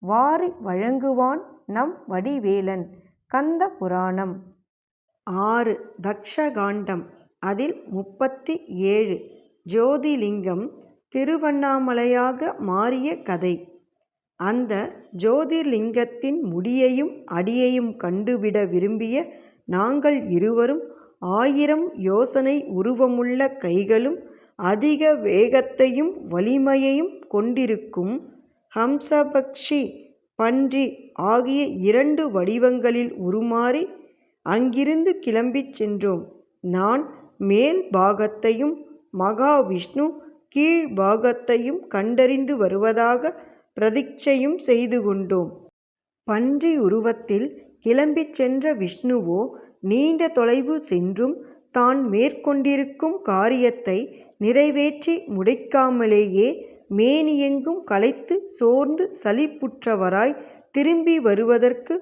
வாரி வழங்குவான் நம் வடிவேலன். கந்த புராணம். ஆறு தக்ஷகாண்டம். அதில் முப்பத்தி ஏழு. ஜோதிலிங்கம் திருவண்ணாமலையாக மாறிய கதை. அந்த ஜோதிர்லிங்கத்தின் முடியையும் அடியையும் கண்டுவிட விரும்பிய நாங்கள் இருவரும் ஆயிரம் யோசனை உருவமுள்ள கைகளும் அதிக வேகத்தையும் வலிமையையும் கொண்டிருக்கும் ஹம்சபக்ஷி பன்றி ஆகிய இரண்டு வடிவங்களில் உருமாறி அங்கிருந்து கிளம்பிச் சென்றோம். நான் மேல் பாகத்தையும் மகாவிஷ்ணு கீழ் பாகத்தையும் கண்டறிந்து வருவதாக பிரதிட்சையும் செய்து கொண்டோம். பன்றி உருவத்தில் கிளம்பிச் சென்ற விஷ்ணுவோ நீண்ட தொலைவு சென்றும் தான் மேற்கொண்டிருக்கும் காரியத்தை நிறைவேற்றி முடிக்காமலேயே மேனியெங்கும் களைத்து சோர்ந்து சலிப்புற்றவராய் திரும்பி வருவதற்கு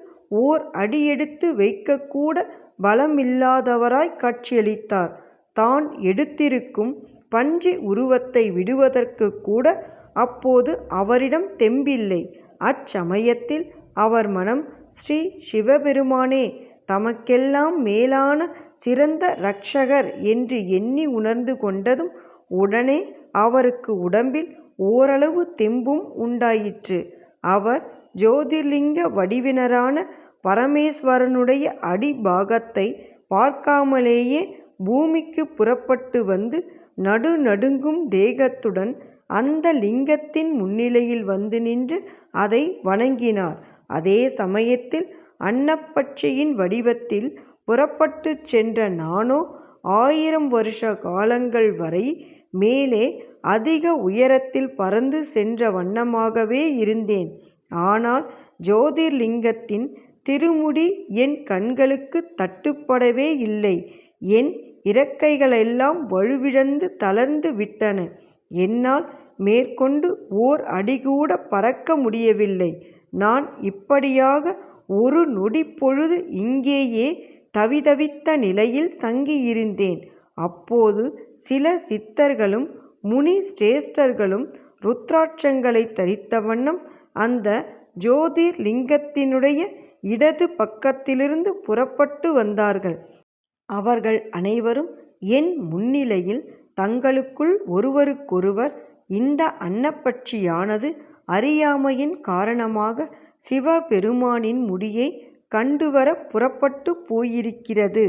ஓர் அடியெடுத்து வைக்கக்கூட பலமில்லாதவராய் காட்சியளித்தார். தான் எடுத்திருக்கும் பன்றி உருவத்தை விடுவதற்கு கூட அப்போது அவரிடம் தெம்பில்லை. அச்சமயத்தில் அவர் மனம் ஸ்ரீ சிவபெருமானே தமக்கெல்லாம் மேலான சிறந்த ரக்ஷகர் என்று எண்ணி உணர்ந்து கொண்டதும் உடனே அவருக்கு உடம்பில் ஓரளவு தெம்பும் உண்டாயிற்று. அவர் ஜோதிர்லிங்க வடிவினரான பரமேஸ்வரனுடைய அடிபாகத்தை பார்க்காமலேயே பூமிக்கு புறப்பட்டு வந்து நடு நடுங்கும் தேகத்துடன் அந்த லிங்கத்தின் முன்னிலையில் வந்து நின்று அதை வணங்கினார். அதே சமயத்தில் அன்னப்பட்சியின் வடிவத்தில் புறப்பட்டு சென்ற நானோ ஆயிரம் வருஷ காலங்கள் வரை மேலே அதிக உயரத்தில் பறந்து சென்ற வண்ணமாகவே இருந்தேன். ஆனால் ஜோதிர்லிங்கத்தின் திருமுடி என் கண்களுக்கு தட்டுப்படவே இல்லை. என் இறக்கைகளெல்லாம் வலுவிழந்து தளர்ந்து விட்டன. என்னால் மேற்கொண்டு ஓர் அடிகூட பறக்க முடியவில்லை. நான் இப்படியாக ஒரு நொடி பொழுது இங்கேயே தவிதவித்த நிலையில் தங்கியிருந்தேன். அப்போது சில சித்தர்களும் முனி சிரேஷ்டர்களும் ருத்ராட்சங்களை தரித்த வண்ணம் அந்த ஜோதிர்லிங்கத்தினுடைய இடது பக்கத்திலிருந்து புறப்பட்டு வந்தார்கள். அவர்கள் அனைவரும் என் முன்னிலையில் தங்களுக்குள் ஒருவருக்கொருவர் இந்த அன்னப்பட்சியானது அறியாமையின் காரணமாக சிவபெருமானின் முடியை கண்டுவர புறப்பட்டு போயிருக்கிறது.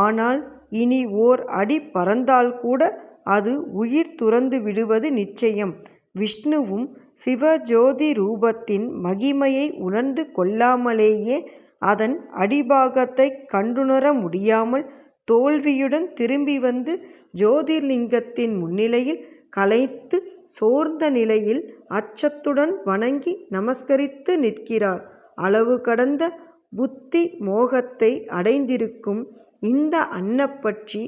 ஆனால் இனி ஓர் அடி பறந்தால் கூட அது உயிர் துறந்து விடுவது நிச்சயம். விஷ்ணுவும் சிவஜோதி ரூபத்தின் மகிமையை உணர்ந்து கொள்ளாமலேயே அதன் அடிபாகத்தை கண்டுணர முடியாமல் தோல்வியுடன் திரும்பி வந்து ஜோதிர்லிங்கத்தின் முன்னிலையில் கலைத்து சோர்ந்த நிலையில் அச்சத்துடன் வணங்கி நமஸ்கரித்து நிற்கிறார். அளவு கடந்த புத்தி மோகத்தை அடைந்திருக்கும் இந்த அன்னப்பற்றி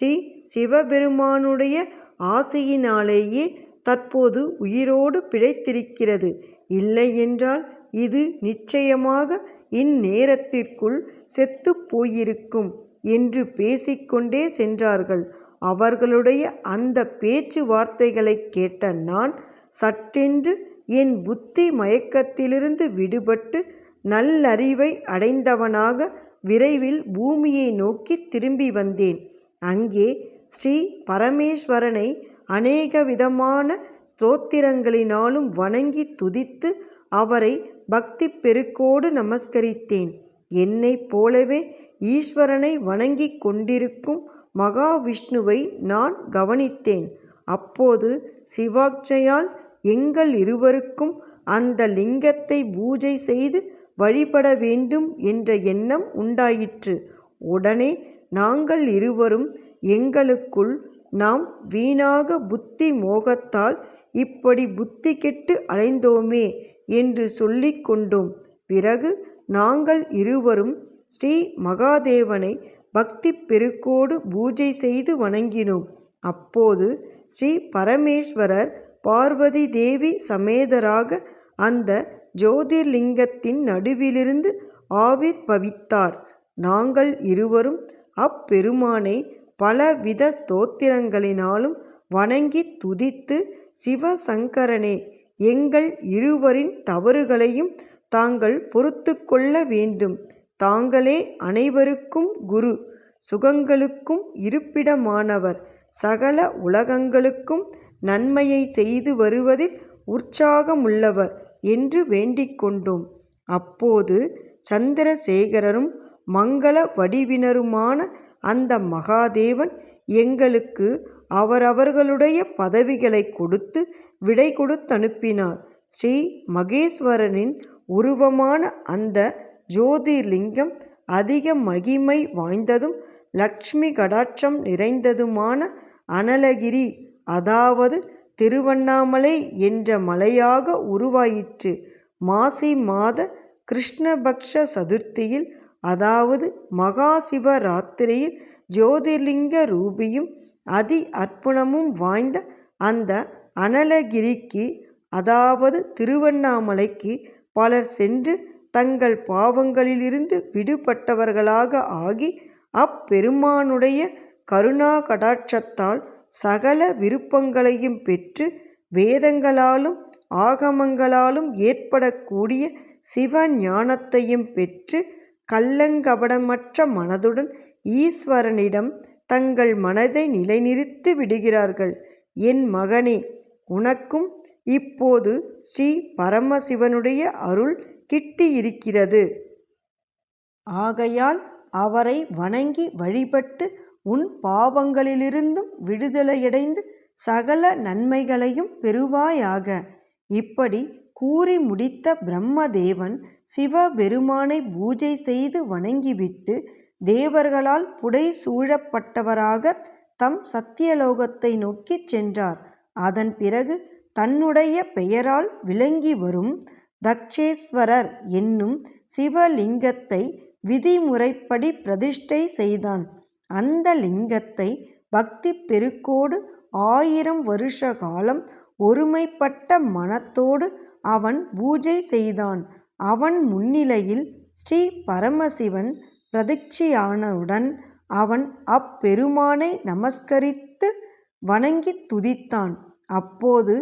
ஸ்ரீ சிவபெருமானுடைய ஆசையினாலேயே தற்போது உயிரோடு பிழைத்திருக்கிறது. இல்லையென்றால் இது நிச்சயமாக இந்நேரத்திற்குள் செத்து போயிருக்கும் என்று பேசிக்கொண்டே சென்றார்கள். அவர்களுடைய அந்த பேச்சுவார்த்தைகளைக் கேட்ட நான் சற்றென்று என் புத்தி மயக்கத்திலிருந்து விடுபட்டு நல்லறிவை அடைந்தவனாக விரைவில் பூமியை நோக்கித் திரும்பி வந்தேன். அங்கே ஸ்ரீ பரமேஸ்வரனை அநேகவிதமான ஸ்தோத்திரங்களினாலும் வணங்கி துதித்து அவரை பக்தி பெருக்கோடு நமஸ்கரித்தேன். என்னைப் போலவே ஈஸ்வரனை வணங்கிக் கொண்டிருக்கும் மகாவிஷ்ணுவை நான் கவனித்தேன். அப்போது சிவாட்சையால் எங்கள் இருவருக்கும் அந்த லிங்கத்தை பூஜை செய்து வழிபட வேண்டும் என்ற எண்ணம் உண்டாயிற்று. உடனே நாங்கள் இருவரும் எங்களுக்குள் நாம் வீணாக புத்தி மோகத்தால் இப்படி புத்தி கெட்டு அலைந்தோமே என்று சொல்லி கொண்டோம். பிறகு நாங்கள் இருவரும் ஸ்ரீ மகாதேவனை பக்தி பெருக்கோடு பூஜை செய்து வணங்கினோம். அப்போது ஸ்ரீ பரமேஸ்வரர் பார்வதி தேவி சமேதராக அந்த ஜோதிர்லிங்கத்தின் நடுவிலிருந்து ஆவிர்பவித்தார். நாங்கள் இருவரும் அப்பெருமானை பலவித ஸ்தோத்திரங்களினாலும் வணங்கித் துதித்து சிவசங்கரனே எங்கள் இருவரின் தவறுகளையும் தாங்கள் பொறுத்து கொள்ள வேண்டும். தாங்களே அனைவருக்கும் குரு சுகங்களுக்கும் இருப்பிடமானவர். சகல உலகங்களுக்கும் நன்மையை செய்து வருவதில் உற்சாகமுள்ளவர் என்று வேண்டிக் கொண்டோம். அப்போது சந்திரசேகரரும் மங்கள வடிவினருமான அந்த மகாதேவன் எங்களுக்கு அவரவர்களுடைய பதவிகளை கொடுத்து விடை கொடுத்தனுப்பினார். ஸ்ரீ மகேஸ்வரனின் உருவமான அந்த ஜோதிர்லிங்கம் அதிக மகிமை வாய்ந்ததும் லக்ஷ்மி கடாட்சம் நிறைந்ததுமான அனலகிரி அதாவது திருவண்ணாமலை என்ற மலையாக உருவாயிற்று. மாசி மாத கிருஷ்ணபக்ஷ சதுர்த்தியில் அதாவது மகா சிவராத்திரியில் ஜோதிர்லிங்க ரூபியும் அதி அற்புதமும் வாய்ந்த அந்த அனலகிரிக்கு அதாவது திருவண்ணாமலைக்கு பலர் சென்று தங்கள் பாவங்களிலிருந்து விடுபட்டவர்களாக ஆகி அப்பெருமானுடைய கருணா கடாட்சத்தால் சகல விருப்பங்களையும் பெற்று வேதங்களாலும் ஆகமங்களாலும் ஏற்படக்கூடிய சிவ ஞானத்தையும் பெற்று கள்ளங்கபடமற்ற மனதுடன் ஈஸ்வரனிடம் தங்கள் மனதை நிலைநிறுத்தி விடுகிறார்கள். என் மகனே உனக்கும் இப்போது ஸ்ரீ பரமசிவனுடைய அருள் கிட்டியிருக்கிறது. ஆகையால் அவரை வணங்கி வழிபட்டு உன் பாவங்களிலிருந்தும் விடுதலையடைந்து சகல நன்மைகளையும் பெறுவாயாக. இப்படி கூறி முடித்த பிரம்மதேவன் சிவபெருமானை பூஜை செய்து வணங்கிவிட்டு தேவர்களால் புடை சூழப்பட்டவராக தம் சத்தியலோகத்தை நோக்கிச் சென்றார். அதன் பிறகு தன்னுடைய பெயரால் விளங்கி வரும் தக்ஷேஸ்வரர் என்னும் சிவலிங்கத்தை விதிமுறைப்படி பிரதிஷ்டை செய்தான். அந்த லிங்கத்தை பக்தி பெருக்கோடு ஆயிரம் வருஷ காலம் ஒருமைப்பட்ட மனத்தோடு அவன் பூஜை செய்தான். அவன் முன்னிலையில் ஸ்ரீ பரமசிவன் பிரதிட்சையானவுடன் அவன் அப்பெருமானை நமஸ்கரித்து வணங்கித் துதித்தான். அப்போது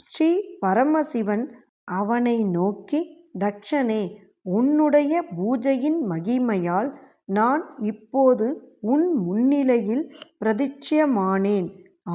ஸ்ரீ பரமசிவன் அவனை நோக்கி தக்ஷனே உன்னுடைய பூஜையின் மகிமையால் நான் இப்போது உன் முன்னிலையில் பிரதிட்சியமானேன்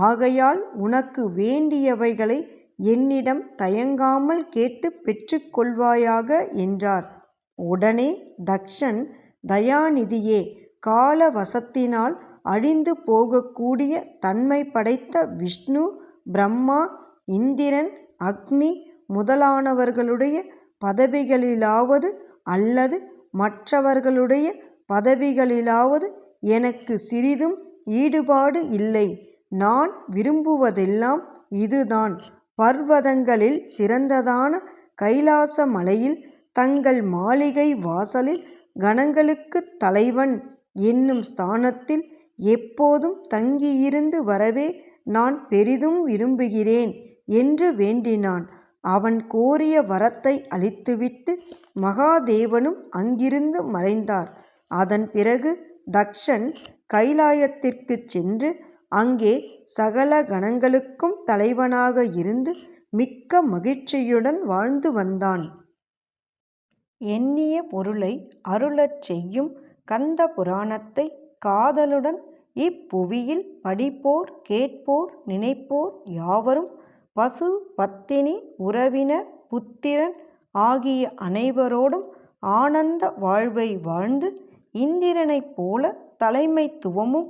ஆகையால் உனக்கு வேண்டியவைகளை என்னிடம் தயங்காமல் கேட்டு பெற்றுக்கொள்வாயாக என்றார். உடனே தக்ஷன் தயாநிதியே கால வசத்தினால் அழிந்து போகக்கூடிய தன்மை படைத்த விஷ்ணு பிரம்மா இந்திரன் அக்னி முதலானவர்களுடைய பதவிகளிலாவது அல்லது மற்றவர்களுடைய பதவிகளிலாவது எனக்கு சிறிதும் ஈடுபாடு இல்லை. நான் விரும்புவதெல்லாம் இதுதான். பர்வதங்களில் சிறந்ததான கைலாச மலையில் தங்கள் மாளிகை வாசலில் கணங்களுக்குத் தலைவன் என்னும் ஸ்தானத்தில் எப்போதும் தங்கியிருந்து வரவே நான் பெரிதும் விரும்புகிறேன் என்று வேண்டினான். அவன் கோரிய வரத்தை அளித்துவிட்டு மகாதேவனும் அங்கிருந்து மறைந்தார். அதன் பிறகு தக்ஷன் கைலாயத்திற்குச் சென்று அங்கே சகல கணங்களுக்கும் தலைவனாக இருந்து மிக்க மகிழ்ச்சியுடன் வாழ்ந்து வந்தான். எண்ணிய பொருளை அருளச் செய்யும் கந்த புராணத்தை காதலுடன் இப்புவியில் படிப்போர் கேட்போர் நினைப்போர் யாவரும் பசு பத்தினி உறவினர் புத்திரன் ஆகிய அனைவரோடும் ஆனந்த வாழ்வை வாழ்ந்து இந்திரனைப் போல தலைமைத்துவமும்